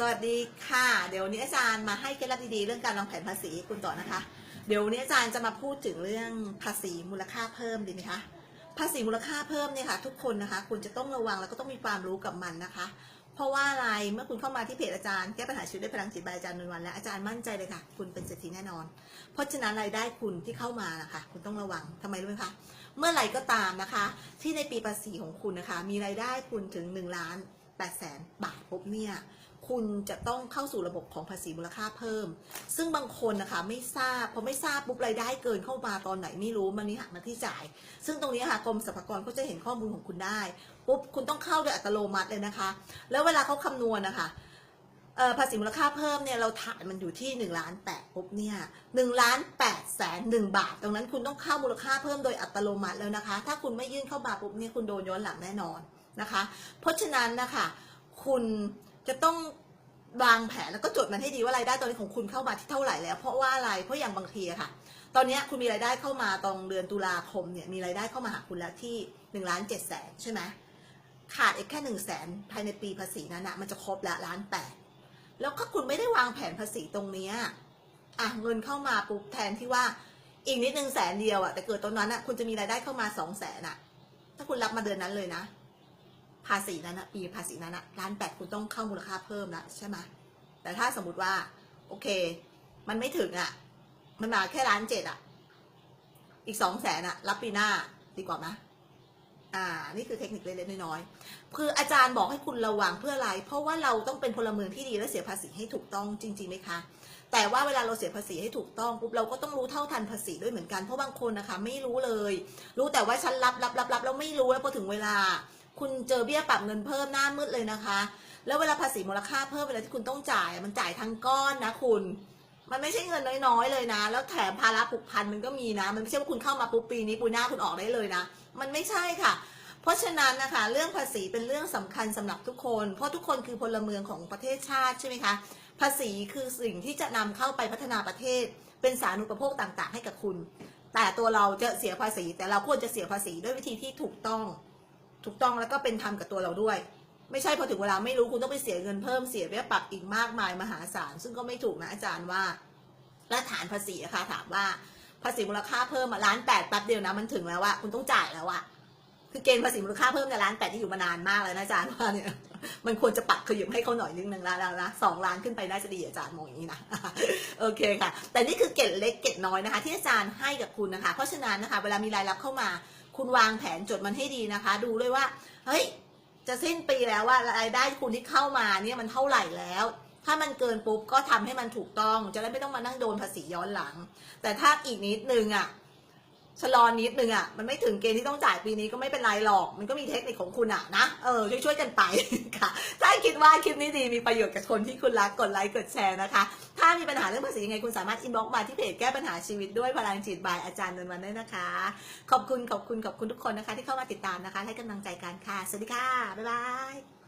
สวัสดีค่ะ เดี๋ยวนี้อาจารย์มาให้เคล็ดลับดีๆเรื่องการวางแผนภาษีคุณต่อนะคะ เดี๋ยวนี้อาจารย์จะมาพูดถึงเรื่องภาษีมูลค่าเพิ่มดีไหมคะ ภาษีมูลค่าเพิ่มเนี่ยค่ะ ทุกคนนะคะ คุณจะต้องระวังแล้วก็ต้องมีความรู้กับมันนะคะ เพราะว่าอะไรเมื่อคุณเข้ามาที่เพจอาจารย์แก้ปัญหาชีวิตด้วยพลังจิตบายอาจารย์นวลวันและอาจารย์มั่นใจเลยค่ะ คุณเป็นเศรษฐีแน่นอน เพราะฉะนั้นรายได้คุณที่เข้ามานะคะคุณต้องระวังทำไมรู้ไหมคะเมื่อไหร่ก็ตามนะคะ ที่ในปีภาษีของคุณนะคะ มีรายได้คุณถึง1ล้าน8แสนบาทปุ๊บเนี่ย คุณจะต้องเข้าสู่ระบบของภาษีมูลค่าเพิ่ม ซึ่งบางคนนะคะไม่ทราบพอไม่ทราบปุ๊บรายได้เกินเข้ามาตอนไหนไม่รู้มันนี่หักมาที่จ่าย ซึ่งตรงนี้ค่ะกรมสรรพากรก็จะเห็นข้อมูลของคุณได้ปุ๊บคุณต้องเข้าโดยอัตโนมัติเลยนะคะ แล้วเวลาเขาคำนวณนะคะภาษีมูลค่าเพิ่มเนี่ยเราฐานมันอยู่ที่1ล้านแปดปุ๊บเนี่ยหนึ่งล้านแปดแสนหนึ่งบาท ตรงนั้นคุณต้องเข้ามูลค่าเพิ่มโดยอัตโนมัติแล้วนะคะ ถ้าคุณไม่ยื่นเข้ามาปุ๊บเนี่ยคุณโดนย้อนหลังแน่นอนนะคะ เพราะฉะนั้นนะคะคุณ จะต้องวางแผนแล้วก็จดมันให้ดีว่ารายได้ตอนนี้ของคุณเข้ามาที่เท่าไหร่แล้ว เพราะว่าอะไรเพราะอย่างบางทีอะค่ะ ตอนนี้คุณมีรายได้เข้ามาตอนเดือนตุลาคมเนี่ยมีรายได้เข้ามาหาคุณแล้วที่หนึ่งล้านเจ็ดแสนใช่ไหมขาดอีกแค่หนึ่งแสนภายในปีภาษีนั้นนะมันจะครบละล้านแปดแล้วก็คุณไม่ได้วางแผนภาษีตรงนี้อะเงินเข้ามาปุ๊บแทนที่ว่าอีกนิดหนึ่งแสนเดียวอะแต่เกิดตอนนั้นอะคุณจะมีรายได้เข้ามาสองแสนอะถ้าคุณรับมาเดือนนั้นเลยนะ ภาษีนั้นอะปีภาษีนั้นอะล้านแปดคุณต้องเข้ามูลค่าเพิ่มละใช่ไหมแต่ถ้าสมมติว่า โอเค มันไม่ถึงอะมันมาแค่ล้านเจ็ดอะ อีกสองแสนอะรับปีหน้าดีกว่าไหมอ่า นี่คือเทคนิคเล็กๆน้อยๆคืออาจารย์บอกให้คุณระวังเพื่ออะไร เพราะว่าเราต้องเป็นพลเมืองที่ดีและเสียภาษีให้ถูกต้องจริงๆไหมคะแต่ว่าเวลาเราเสียภาษีให้ถูกต้องปุ๊บเราก็ต้องรู้เท่าทันภาษีด้วยเหมือนกันเพราะบางคนนะคะ ไม่รู้เลย รู้แต่ว่าฉันรับรับรับรับแล้วไม่รู้แล้วพอถึงเวลา คุณเจอเบี้ยปรับเงินเพิ่มหน้ามืดเลยนะคะ แล้วเวลาภาษีมูลค่าเพิ่มเวลาที่คุณต้องจ่ายมันจ่ายทั้งก้อนนะคุณ มันไม่ใช่เงินน้อยๆเลยนะ แล้วแถมภาระผูกพันมันก็มีนะ มันไม่ใช่ว่าคุณเข้ามาปุ๊บปีนี้ปีหน้าคุณออกได้เลยนะ มันไม่ใช่ค่ะ เพราะฉะนั้นนะคะเรื่องภาษีเป็นเรื่องสำคัญสำหรับทุกคน เพราะทุกคนคือพลเมืองของประเทศชาติใช่ไหมคะ ภาษีคือสิ่งที่จะนำเข้าไปพัฒนาประเทศ เป็นสารณูปโภคต่างๆ ให้กับคุณ แต่ตัวเราจะเสียภาษี แต่เราควรจะเสียภาษีด้วยวิธีที่ถูกต้อง ถูกต้องแล้วก็เป็นธรรมกับตัวเราด้วย ไม่ใช่พอถึงเวลาไม่รู้คุณต้องไปเสียเงินเพิ่มเสียเบี้ยปรับอีกมากมายมหาศาลซึ่งก็ไม่ถูกนะอาจารย์ว่าและฐานภาษีอะค่ะถามว่า ภาษีมูลค่าเพิ่มมาล้านแปดแป๊บเดียวนะมันถึงแล้วว่าคุณต้องจ่ายแล้วอะ คือเกณฑ์ภาษีมูลค่าเพิ่มในยล้านแปดที่อยู่มานานมากแล้วนะอาจารย์ว่าเนี่ยมันควรจะปรับขยับให้เขาหน่อยนึงหนึ่งล้านแล้วนะสองล้านขึ้นไปน่าจะดีอาจารย์มองอย่างนี้นะโอเคค่ะ แต่นี่คือเกร็ดเล็กเกร็ดน้อยนะคะ ที่อาจารย์ให้กับคุณนะคะ เพราะฉะนั้นนะคะ เวลามีรายรับเข้ามา คุณวางแผนจดมันให้ดีนะคะ ดูด้วยว่าเฮ้ยจะสิ้นปีแล้วว่ารายได้คุณที่เข้ามาเนี่ยมันเท่าไหร่แล้วถ้ามันเกินปุ๊บก็ทำให้มันถูกต้อง จะได้ไม่ต้องมานั่งโดนภาษีย้อนหลัง แต่ถ้าอีกนิดนึงอะ ชะลอนิดนึงอะมันไม่ถึงเกณฑ์ที่ต้องจ่ายปีนี้ก็ไม่เป็นไรหรอก มันก็มีเทคนิคของคุณอะนะเออช่วยๆกันไปค่ะ ถ้าคิดว่าคลิปนี้ดีมีประโยชน์กับคนที่คุณรักกดไลค์กดแชร์นะคะ ถ้ามีปัญหาเรื่องภาษียังไงคุณสามารถอินบ็อกซ์มาที่เพจแก้ปัญหาชีวิตด้วยพลังจิตบายอาจารย์นนท์วันได้นะคะ ขอบคุณขอบคุณขอบคุณทุกคนนะคะ ที่เข้ามาติดตามนะคะ ให้กำลังใจกันค่ะสวัสดีค่ะบ๊ายบาย